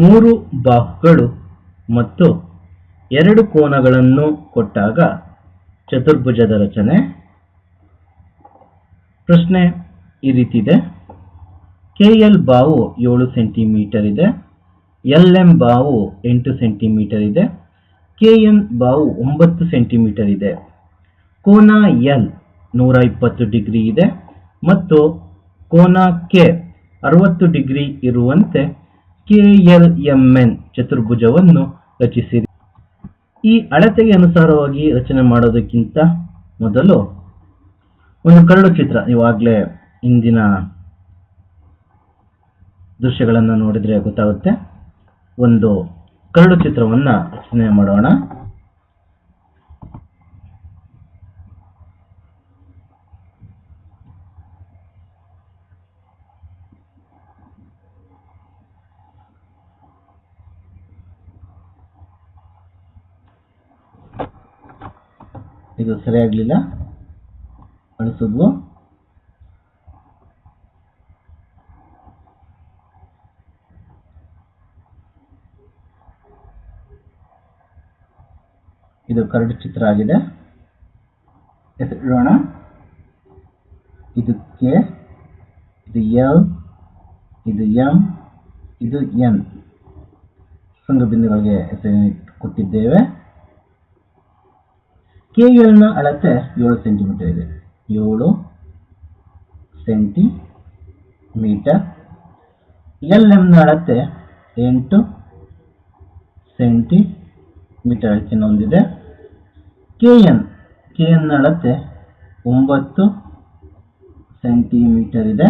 ಮೂರು ಬಾಹುಗಳು ಮತ್ತು ಎರಡು ಕೋನಗಳನ್ನು ಕೊಟ್ಟಾಗ ಚತುರ್ಭುಜದ ರಚನೆ. ಪ್ರಶ್ನೆ ಈ ರೀತಿ ಇದೆ ಕೆ ಎಲ್ ಬಾವು ಏಳು ಸೆಂಟಿಮೀಟರ್ ಇದೆ. ಎಲ್ ಎಂ ಬಾವು ಎಂಟು ಸೆಂಟಿಮೀಟರ್ ಇದೆ. ಕೆ ಎನ್ ಬಾವು ಒಂಬತ್ತು ಸೆಂಟಿಮೀಟರ್ ಇದೆ. ಕೋನ ಎಲ್ ನೂರ ಇಪ್ಪತ್ತು ಡಿಗ್ರಿ ಇದೆ. ಮತ್ತು ಕೋನ ಕೆ ಅರವತ್ತು ಡಿಗ್ರಿ ಇರುವಂತೆ ಕೆ ಎಲ್ ಎಂ ಎನ್ ಚತುರ್ಭುಜವನ್ನು ರಚಿಸಿರಿ ಈ ಅಳತೆಗೆ ಅನುಸಾರವಾಗಿ ರಚನೆ ಮಾಡೋದಕ್ಕಿಂತ ಮೊದಲು ಒಂದು ಕರಡು ಚಿತ್ರ. ನೀವಾಗಲೇ ಇಂದಿನ ದೃಶ್ಯಗಳನ್ನು ನೋಡಿದರೆ ಗೊತ್ತಾಗುತ್ತೆ. ಒಂದು ಕರಡು ಚಿತ್ರವನ್ನ ರಚನೆ ಮಾಡೋಣ. ಇದು ಸರಿಯಾಗಲಿಲ್ಲ. ಅಳಿಸಿದ್ವು ಇದು ಕರಡು ಚಿತ್ರ ಆಗಿದೆ. ಹೆಸರಿಡೋಣ ಇದು ಕೆ, ಇದು ಎಲ್, ಇದು ಎಂ, ಇದು ಎನ್. ಶೃಂಗಬಿಂದುಗಳಿಗೆ ಹೆಸರಿನ ಕೊಟ್ಟಿದ್ದೇವೆ. ಕೆ ಎಲ್ನ ಅಳತೆ ಏಳು ಸೆಂಟಿಮೀಟರ್ ಇದೆ. ಏಳು ಸೆಂಟಿಮೀಟರ್ ಎಲ್ ಎಂನ ಅಳತೆ ಎಂಟು ಸೆಂಟಿಮೀಟರ್ ಅಳತೆಯನ್ನು ಹೊಂದಿದೆ ಕೆ ಎನ್ ಕೆ ಎನ್ ಅಳತೆ ಒಂಬತ್ತು ಸೆಂಟಿಮೀಟರ್ ಇದೆ.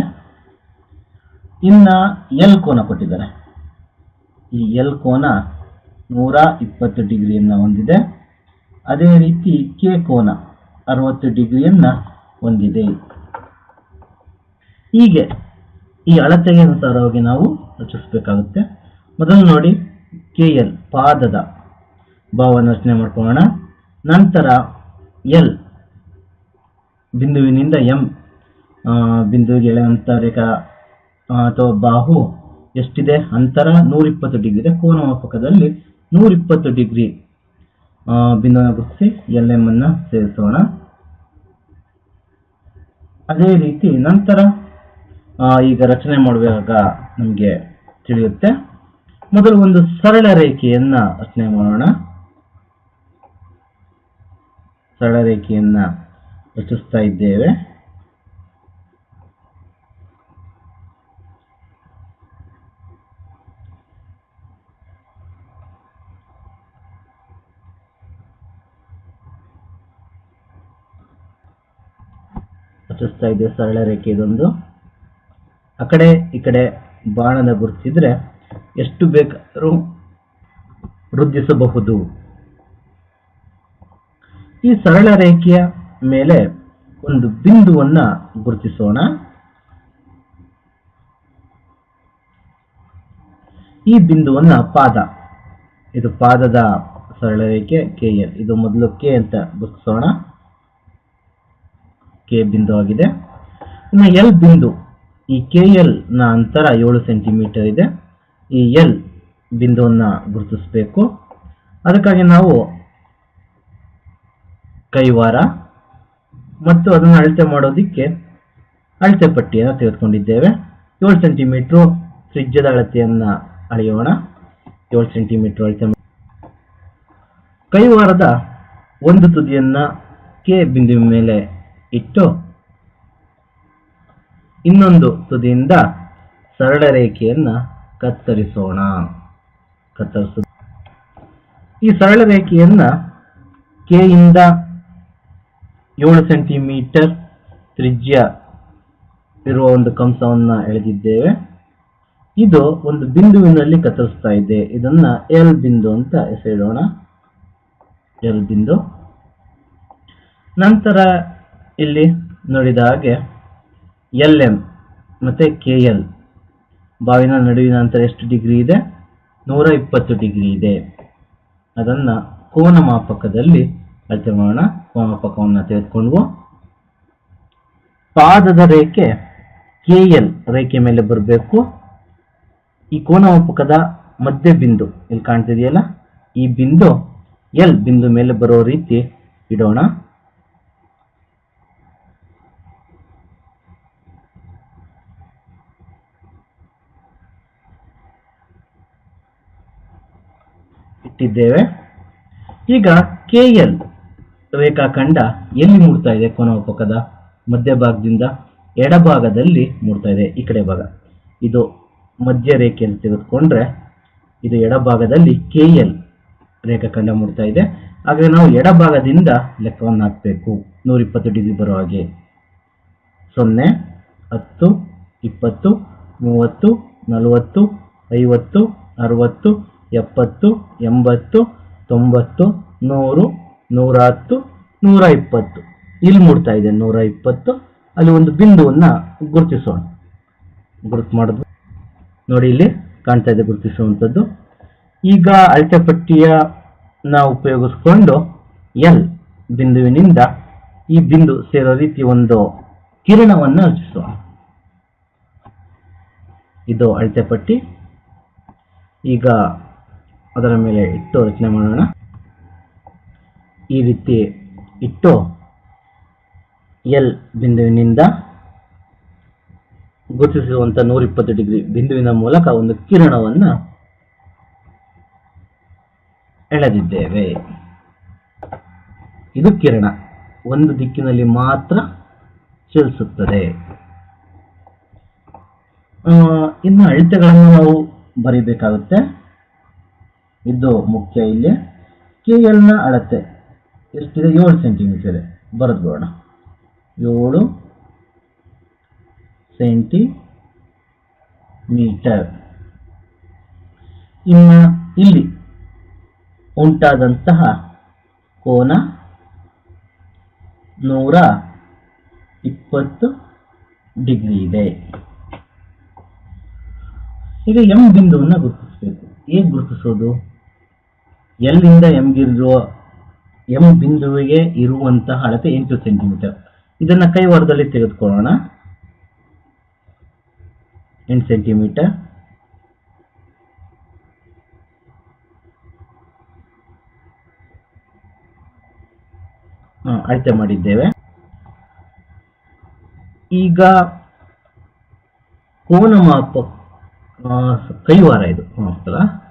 ಇನ್ನು ಎಲ್ ಕೋನ ಕೊಟ್ಟಿದ್ದಾರೆ. ಈ ಎಲ್ ಕೋನ ನೂರ ಇಪ್ಪತ್ತು ಡಿಗ್ರಿಯನ್ನು ಹೊಂದಿದೆ. ಅದೇ ರೀತಿ ಕೆ ಕೋನ ಅರವತ್ತು ಡಿಗ್ರಿಯನ್ನು ಹೊಂದಿದೆ. ಹೀಗೆ ಈ ಅಳತೆಗೆ ಅನುಸಾರವಾಗಿ ನಾವು ರಚಿಸಬೇಕಾಗುತ್ತೆ. ಮೊದಲು ನೋಡಿ ಕೆ ಎಲ್ ಪಾದದ ಭಾವವನ್ನು ರಚನೆ ಮಾಡ್ಕೊಳ್ಳೋಣ. ನಂತರ ಎಲ್ ಬಿಂದುವಿನಿಂದ ಎಂ ಬಿಂದುವಿಗೆ ಎಳೆಯುವಂಥ ರೇಖಾ ಅಥವಾ ಬಾಹು ಎಷ್ಟಿದೆ? ಅಂತರ ನೂರಿಪ್ಪತ್ತು ಡಿಗ್ರಿ ಇದೆ. ಕೋನಮಾಪಕದಲ್ಲಿ ನೂರಿಪ್ಪತ್ತು ಡಿಗ್ರಿ ಬಿಂದುವನ್ನು ಗುರುತಿಸಿ ಎಲ್ ಎಂ ಅನ್ನ ಸೇರಿಸೋಣ. ಅದೇ ರೀತಿ ನಂತರ ಈಗ ರಚನೆ ಮಾಡುವಾಗ ನಮಗೆ ತಿಳಿಯುತ್ತೆ. ಮೊದಲು ಒಂದು ಸರಳ ರೇಖೆಯನ್ನ ರಚನೆ ಮಾಡೋಣ. ಸರಳ ರೇಖೆಯನ್ನ ರಚಿಸ್ತಾ ಇದ್ದೇವೆ. ರಚಿಸ್ತಾ ಇದೆ ಸರಳ ರೇಖೆ ಇದೊಂದು ಆ ಕಡೆ, ಈ ಕಡೆ ಬಾಣದ ಗುರುತಿಸಿದ್ರೆ ಎಷ್ಟು ಬೇಕಾದರೂ ವೃದ್ಧಿಸಬಹುದು. ಈ ಸರಳ ರೇಖೆಯ ಮೇಲೆ ಒಂದು ಬಿಂದುವನ್ನ ಗುರುತಿಸೋಣ. ಈ ಬಿಂದುವನ್ನ ಪಾದ. ಇದು ಪಾದದ ಸರಳ ರೇಖೆ, ಕೆ ಎಲ್ ಇದು ಮೊದಲು ಕೆ ಅಂತ ಗುರುತಿಸೋಣ. ಕೆ ಬಿಂದು ಆಗಿದೆ. ಇನ್ನು ಎಲ್ ಬಿಂದು, ಈ ಕೆ ಎಲ್ನ ಅಂತರ ಏಳು ಸೆಂಟಿಮೀಟರ್ ಇದೆ. ಈ ಎಲ್ ಬಿಂದುವನ್ನ ಗುರುತಿಸಬೇಕು. ಅದಕ್ಕಾಗಿ ನಾವು ಕೈವಾರ ಮತ್ತು ಅದನ್ನು ಅಳತೆ ಮಾಡೋದಿಕ್ಕೆ ಅಳತೆ ಪಟ್ಟಿಯನ್ನು ತೆಗೆದುಕೊಂಡಿದ್ದೇವೆ. ಏಳು ಸೆಂಟಿಮೀಟ್ರು ತ್ರಿಜ್ಯದ ಅಳತೆಯನ್ನು ಅಳೆಯೋಣ. ಏಳು ಸೆಂಟಿಮೀಟರ್ ಅಳತೆ ಕೈವಾರದ ಒಂದು ತುದಿಯನ್ನ ಕೆ ಬಿಂದುವಿನ ಮೇಲೆ ಇಟ್ಟು ಇನ್ನೊಂದು ತುದಿಯಿಂದ ಸರಳ ರೇಖೆಯನ್ನ ಕತ್ತರಿಸೋಣ. ಕತ್ತರಿಸ ಈ ಸರಳ ರೇಖೆಯನ್ನ ಕೆ ಇಂದ ಏಳು ಸೆಂಟಿಮೀಟರ್ ತ್ರಿಜ್ಯ ಇರುವ ಒಂದು ಕಂಸವನ್ನ ಎಳೆದಿದ್ದೇವೆ. ಇದು ಒಂದು ಬಿಂದುವಿನಲ್ಲಿ ಕತ್ತರಿಸ್ತಾ ಇದೆ. ಇದನ್ನ ಎಲ್ ಬಿಂದು ಅಂತ ಹೆಸರಿಡೋಣ. ಎಲ್ ಬಿಂದು. ನಂತರ ಇಲ್ಲಿ ನೋಡಿದ ಹಾಗೆ ಎಲ್ ಎಂ ಮತ್ತು ಕೆ ಎಲ್. ಬಾವಿನ ನಡುವಿನ ಅಂತರ ಎಷ್ಟು ಡಿಗ್ರಿ ಇದೆ? ನೂರ ಇಪ್ಪತ್ತು ಡಿಗ್ರಿ ಇದೆ. ಅದನ್ನು ಕೋನ ಮಾಪಕದಲ್ಲಿ ಅಳತೆ ಮಾಡೋಣ. ಕೋನ ಮಾಪಕವನ್ನು ತೆಗೆದುಕೊಂಡು ಪಾದದ ರೇಖೆ ಕೆ ಎಲ್ ರೇಖೆ ಮೇಲೆ ಬರಬೇಕು. ಈ ಕೋನ ಮಾಪಕದ ಮಧ್ಯ ಬಿಂದು ಇಲ್ಲಿ ಕಾಣ್ತಿದೆಯಲ್ಲ? ಈ ಬಿಂದು ಎಲ್ ಬಿಂದು ಮೇಲೆ ಬರೋ ರೀತಿ ಇಡೋಣ. ಇಟ್ಟಿದ್ದೇವೆ. ಈಗ ಕೆ ಎಲ್ ರೇಖಾಖಂಡ ಎಲ್ಲಿ ಮೂಡ್ತಾ ಇದೆ? ಕೊನೋಪಕದ ಮಧ್ಯಭಾಗದಿಂದ ಎಡಭಾಗದಲ್ಲಿ ಮೂಡ್ತಾ ಇದೆ, ಈ ಕಡೆ ಭಾಗ. ಇದು ಮಧ್ಯ ರೇಖೆಯಲ್ಲಿ ತೆಗೆದುಕೊಂಡ್ರೆ ಇದು ಎಡಭಾಗದಲ್ಲಿ ಕೆ ಎಲ್ ರೇಖಾಖಂಡ ಮೂಡ್ತಾ ಇದೆ. ಹಾಗೆ ನಾವು ಎಡಭಾಗದಿಂದ ಲೆಕ್ಕವನ್ನು ಹಾಕಬೇಕು. ನೂರಿಪ್ಪತ್ತು ಡಿಗ್ರಿ ಬರೋ ಹಾಗೆ. ಸೊನ್ನೆ, ಹತ್ತು, ಇಪ್ಪತ್ತು, ಮೂವತ್ತು, ನಲವತ್ತು, ಐವತ್ತು, ಅರವತ್ತು ಎಪ್ಪತ್ತು, ಎಂಬತ್ತು, ತೊಂಬತ್ತು, ನೂರು ನೂರ ಹತ್ತು ನೂರ ಇಪ್ಪತ್ತು ಇಲ್ಲಿ ಮೂಡ್ತಾ ಇದೆ ನೂರ ಇಪ್ಪತ್ತು ಅಲ್ಲಿ ಒಂದು ಬಿಂದುವನ್ನು ಗುರುತಿಸೋಣ. ಗುರುತು ಮಾಡಿದ್ವಿ ನೋಡಿ ಇಲ್ಲಿ ಕಾಣ್ತಾ ಇದೆ ಗುರುತಿಸುವಂಥದ್ದು. ಈಗ ಅಳತೆ ಪಟ್ಟಿಯ ನಾವು ಉಪಯೋಗಿಸ್ಕೊಂಡು ಎಲ್ ಬಿಂದುವಿನಿಂದ ಈ ಬಿಂದು ಸೇರೋ ರೀತಿ ಒಂದು ಕಿರಣವನ್ನು ರಚಿಸೋಣ. ಇದು ಅಳತೆ ಪಟ್ಟಿ. ಈಗ ಅದರ ಮೇಲೆ ಇಟ್ಟು ರಚನೆ ಮಾಡೋಣ. ಈ ರೀತಿ ಇಟ್ಟು ಎಲ್ ಬಿಂದುವಿನಿಂದ ಗುರುತಿಸುವಂತ ನೂರಿಪ್ಪತ್ತು ಡಿಗ್ರಿ ಬಿಂದುವಿನ ಮೂಲಕ ಒಂದು ಕಿರಣವನ್ನು ಎಳೆದಿದ್ದೇವೆ. ಇದು ಕಿರಣ. ಒಂದು ದಿಕ್ಕಿನಲ್ಲಿ ಮಾತ್ರ ಚಲಿಸುತ್ತದೆ. ಇನ್ನು ಅಳತೆಗಳನ್ನು ನಾವು ಬರಿಬೇಕಾಗುತ್ತೆ. ಇದು ಮುಖ್ಯ ಇಲ್ಲಿ. ಕೆ ಎಲ್ನ ಅಳತೆ ಎಷ್ಟಿದೆ? ಏಳು ಸೆಂಟಿಮೀಟರ್ ಇದೆ ಬರೆದು ಬಿಡೋಣ ಏಳು ಸೆಂಟಿ ಮೀಟರ್ ಇನ್ನು ಇಲ್ಲಿ ಉಂಟಾದಂತಹ ಕೋನ ನೂರ ಇಪ್ಪತ್ತು ಡಿಗ್ರಿ ಇದೆ. ಈಗ ಎಂ ಬಿಂದುವನ್ನು ಗುರುತಿಸಬೇಕು. ಹೇಗೆ ಗುರುತಿಸೋದು? ಎಲ್ಲಿಂದ ಎಂಗಿರುವ ಎಂ ಬಿಂದುವಿಗೆ ಇರುವಂತಹ ಅಳತೆ ಎಂಟು ಸೆಂಟಿಮೀಟರ್. ಇದನ್ನ ಕೈವಾರದಲ್ಲಿ ತೆಗೆದುಕೊಳ್ಳೋಣ. ಎಂಟು ಸೆಂಟಿಮೀಟರ್. ಅಳತೆ ಮಾಡಿದ್ದೇವೆ. ಈಗ ಕೋನ ಮಾಪ ಕೈವಾರ ಇದು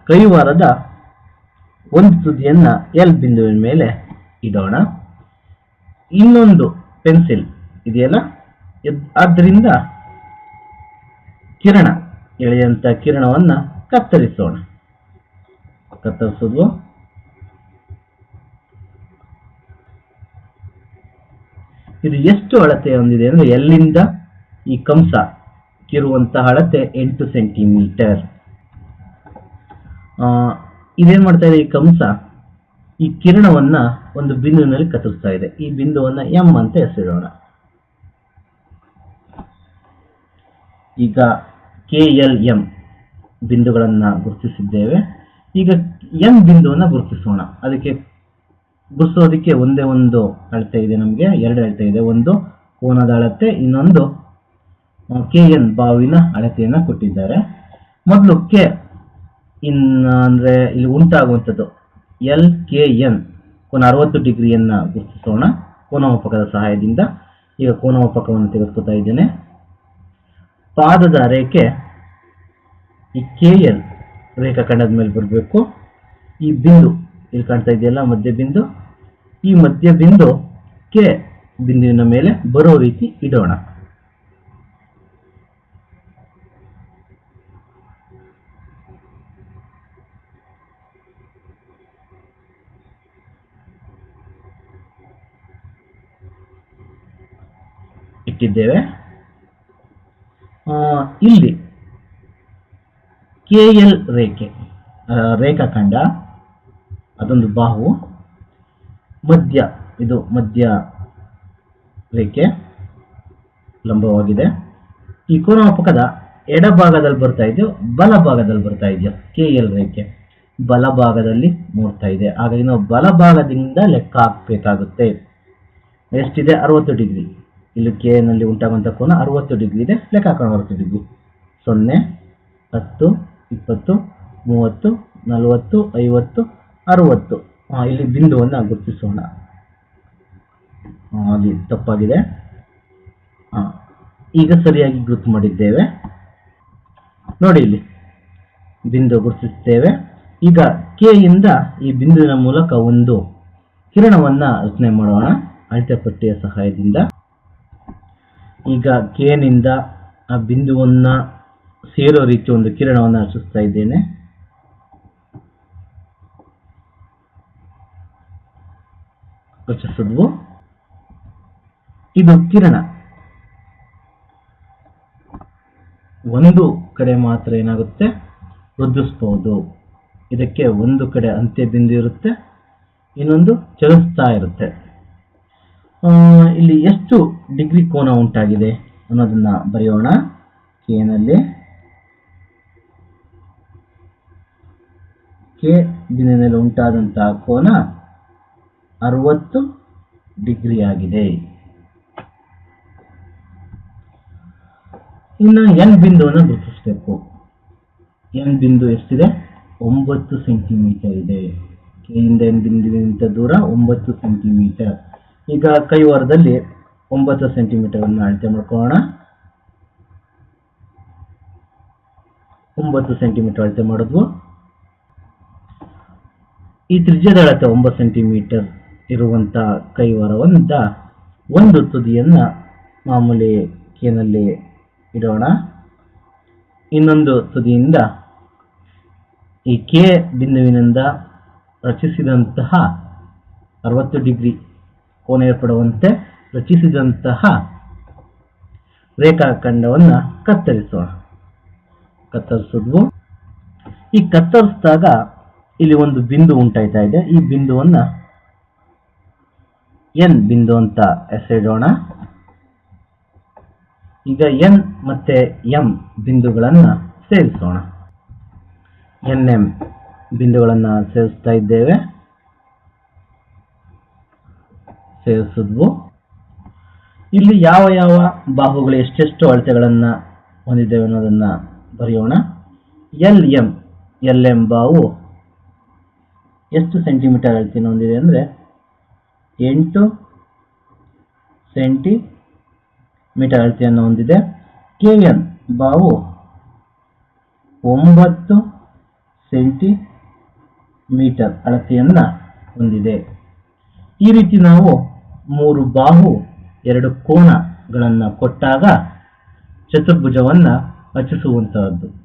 ಕೈವಾರದ ಒಂದು ತುದಿಯನ್ನ ಎಲ್ ಬಿಂದುವಿನ ಮೇಲೆ ಇಡೋಣ. ಇನ್ನೊಂದು ಪೆನ್ಸಿಲ್ ಇದೆಯಲ್ಲ? ಇದ್- ಆದ್ದರಿಂದ ಕಿರಣ, ಎಳೆಯಂತ ಕಿರಣವನ್ನ ಕತ್ತರಿಸೋಣ. ಕತ್ತರಿಸೋದು ಇದು ಎಷ್ಟು ಅಳತೆ ಹೊಂದಿದೆ ಅಂದ್ರೆ ಎಲ್ಲಿಂದ ಈ ಕಂಸ ಕಿರುವಂತಹ ಅಳತೆ ಎಂಟು ಸೆಂಟಿಮೀಟರ್. ಇದೇನ್ ಮಾಡ್ತಾ ಇದೆ ಈ ಕಂಸ ಈ ಕಿರಣವನ್ನ ಒಂದು ಬಿಂದುವಿನಲ್ಲಿ ಕತ್ತರಿಸ್ತಾ ಇದೆ. ಈ ಬಿಂದುವನ್ನ ಎಂ ಅಂತ ಹೆಸರಿಡೋಣ. ಈಗ ಕೆ ಎಲ್ ಎಂ ಬಿಂದುಗಳನ್ನ ಗುರುತಿಸಿದ್ದೇವೆ. ಈಗ ಎಂ ಬಿಂದುವನ್ನ ಗುರುತಿಸೋಣ. ಅದಕ್ಕೆ ಗುರುತಿಸೋದಕ್ಕೆ ಒಂದೇ ಒಂದು ಅಳತೆ ಇದೆ ನಮಗೆ. ಎರಡು ಅಳತೆ ಇದೆ. ಒಂದು ಕೋನದ ಅಳತೆ, ಇನ್ನೊಂದು ಕೆ ಎನ್ ಬಾವಿನ ಅಳತೆಯನ್ನು ಕೊಟ್ಟಿದ್ದಾರೆ. ಮೊದಲು ಕೆ ಇನ್ ಅಂದ್ರೆ ಇಲ್ಲಿ ಉಂಟಾಗುವಂಥದ್ದು ಎಲ್ ಕೆ ಎನ್ ಕೋನ ಅರವತ್ತು ಡಿಗ್ರಿಯನ್ನ ಗುರುತಿಸೋಣ. ಕೋನಮಾಪಕದ ಸಹಾಯದಿಂದ ಈಗ ಕೋನಮಾಪಕವನ್ನು ತೆಗೆದುಕೊತಾ ಇದ್ದೇನೆ. ಪಾದದ ರೇಖೆ ಈ ಕೆ ಎನ್ ರೇಖಾ ಕಂಡದ ಮೇಲೆ ಬರಬೇಕು. ಈ ಬಿಂದು ಇಲ್ಲಿ ಕಾಣ್ತಾ ಇದೆಯಲ್ಲ, ಮಧ್ಯ ಬಿಂದು. ಈ ಮಧ್ಯ ಬಿಂದು ಕೆ ಬಿಂದುವಿನ ಮೇಲೆ ಬರೋ ರೀತಿ ಇಡೋಣ. ಇಟ್ಟಿದ್ದೇವೆ. ಇಲ್ಲಿ ಕೆ ಎಲ್ ರೇಖೆ ರೇಖಾಖಂಡ, ಅದೊಂದು ಬಾಹು, ಮಧ್ಯ, ಇದು ಮಧ್ಯ ರೇಖೆ, ಲಂಬವಾಗಿದೆ. ಈ ಕೋನಮಾಪಕದ ಎಡಭಾಗದಲ್ಲಿ ಬರ್ತಾ ಇದೆಯೋ, ಬಲಭಾಗದಲ್ಲಿ ಬರ್ತಾ ಇದೆಯೋ ಕೆ ಎಲ್ ರೇಖೆ ಬಲಭಾಗದಲ್ಲಿ ಮೂಡ್ತಾ ಇದೆ. ಹಾಗಾಗಿ ನಾವು ಬಲಭಾಗದಿಂದ ಲೆಕ್ಕ ಹಾಕಬೇಕಾಗುತ್ತೆ. ಎಷ್ಟಿದೆ? ಅರವತ್ತು ಡಿಗ್ರಿ. ಇಲ್ಲಿ ಕೆ ನಲ್ಲಿ ಉಂಟಾಗುವಂಥ ಕೋನ ಅರವತ್ತು ಡಿಗ್ರಿ ಇದೆ. ಲೆಕ್ಕ ಹಾಕೋಣ ಅರವತ್ತು ಡಿಗ್ರಿ. ಸೊನ್ನೆ, ಹತ್ತು, ಇಪ್ಪತ್ತು, ಮೂವತ್ತು, ನಲವತ್ತು, ಐವತ್ತು, ಅರುವತ್ತು. ಇಲ್ಲಿ ಬಿಂದುವನ್ನು ಗುರುತಿಸೋಣ. ಅಲ್ಲಿ ತಪ್ಪಾಗಿದೆ. ಈಗ ಸರಿಯಾಗಿ ಗುರುತು ಮಾಡಿದ್ದೇವೆ. ನೋಡಿ ಇಲ್ಲಿ, ಬಿಂದು ಗುರುತಿಸುತ್ತೇವೆ. ಈಗ ಕೆ ಇಂದ ಈ ಬಿಂದುವಿನ ಮೂಲಕ ಒಂದು ಕಿರಣವನ್ನ ರಚನೆ ಮಾಡೋಣ. ಅಳತೆ ಪಟ್ಟಿಯ ಸಹಾಯದಿಂದ. ಈಗ ಕೆ ನಿಂದ ಆ ಬಿಂದುವನ್ನ ಸೇರೋ ರೀತಿ ಒಂದು ಕಿರಣವನ್ನು ರಚಿಸ್ತಾ ಇದ್ದೇನೆ. ರಚಿಸಿದ್ವು ಇದು ಕಿರಣ. ಒಂದು ಕಡೆ ಮಾತ್ರ ಏನಾಗುತ್ತೆ? ವೃದ್ಧಿಸಬಹುದು ಇದಕ್ಕೆ ಒಂದು ಕಡೆ ಅಂತ್ಯ ಬಿಂದು ಇರುತ್ತೆ, ಇನ್ನೊಂದು ಚಲಿಸ್ತಾ ಇರುತ್ತೆ. ಇಲ್ಲಿ ಎಷ್ಟು ಡಿಗ್ರಿ ಕೋನ ಉಂಟಾಗಿದೆ ಅನ್ನೋದನ್ನ ಬರೆಯೋಣ. ಕೆನಲ್ಲಿ ಕೆ ದಿನದಲ್ಲಿ ಉಂಟಾದಂತಹ ಕೋನ ಅರವತ್ತು ಡಿಗ್ರಿ ಆಗಿದೆ. ಇನ್ನು ಎನ್ ಬಿಂದುವನ್ನು ಗುರುತಿಸಬೇಕು. ಎನ್ ಬಿಂದು ಎಷ್ಟಿದೆ? ಒಂಬತ್ತು ಸೆಂಟಿಮೀಟರ್ ಇದೆ. ಕೆಯಿಂದ ಎನ್ ಬಿಂದುವಿನಿಂದ ದೂರ ಒಂಬತ್ತು ಸೆಂಟಿಮೀಟರ್. ಈಗ ಕೈವಾರದಲ್ಲಿ ಒಂಬತ್ತು ಸೆಂಟಿಮೀಟರ್ ಅನ್ನು ಅಳತೆ ಮಾಡ್ಕೊಳ್ಳೋಣ. ಒಂಬತ್ತು ಸೆಂಟಿಮೀಟರ್ ಅಳತೆ ಮಾಡಿದ್ವು. ಈ ತ್ರಿಜ್ಯದ ಅಳತೆ ಒಂಬತ್ತು ಸೆಂಟಿಮೀಟರ್ ಇರುವಂಥ ಕೈವಾರವಂತ ಒಂದು ತುದಿಯನ್ನು ಮಾಮೂಲಿ ಕೇನಲ್ಲಿ ಇಡೋಣ. ಇನ್ನೊಂದು ತುದಿಯಿಂದ ಈ ಕೆ ಬಿಂದುವಿನಿಂದ ರಚಿಸಿದಂತಹ ಅರವತ್ತು ಡಿಗ್ರಿ ಕೋನ ಏರ್ಪಡುವಂತೆ ರಚಿಸಿದಂತಹ ರೇಖಾಖಂಡವನ್ನು ಕತ್ತರಿಸೋಣ. ಕತ್ತರಿಸಿದ್ವು. ಈ ಕತ್ತರಿಸಿದಾಗ ಇಲ್ಲಿ ಒಂದು ಬಿಂದು ಉಂಟಾಯ್ತಾ ಇದೆ. ಈ ಬಿಂದುವನ್ನ ಎನ್ ಬಿಂದು ಅಂತ ಹೆಸರಿಡೋಣ. ಈಗ ಎನ್ ಮತ್ತೆ ಎಂ ಬಿಂದುಗಳನ್ನ ಸೇರಿಸೋಣ. ಎನ್ ಎಂ ಬಿಂದುಗಳನ್ನ ಸೇರಿಸ್ತಾ ಇದ್ದೇವೆ. ಸೇರಿಸಿದ್ವು. ಇಲ್ಲಿ ಯಾವ ಯಾವ ಬಾಹುಗಳು ಎಷ್ಟೆಷ್ಟು ಅಳತೆಗಳನ್ನು ಹೊಂದಿದ್ದೇವೆ ಅನ್ನೋದನ್ನು ಬರೆಯೋಣ. ಎಲ್ ಎಂ ಎಲ್ ಎಂ ಬಾವು ಎಷ್ಟು ಸೆಂಟಿಮೀಟರ್ ಅಳತೆಯನ್ನು ಹೊಂದಿದೆ ಅಂದರೆ ಎಂಟು ಸೆಂಟಿ ಮೀಟರ್ ಅಳತೆಯನ್ನು ಹೊಂದಿದೆ. ಕೆ ಎನ್ ಬಾವು ಒಂಬತ್ತು ಸೆಂಟಿ ಮೀಟರ್ ಅಳತೆಯನ್ನು ಹೊಂದಿದೆ. ಈ ರೀತಿ ನಾವು ಮೂರು ಬಾಹು ಎರಡು ಕೋನಗಳನ್ನು ಕೊಟ್ಟಾಗ ಚತುರ್ಭುಜವನ್ನು ರಚಿಸುವಂತಹದ್ದು.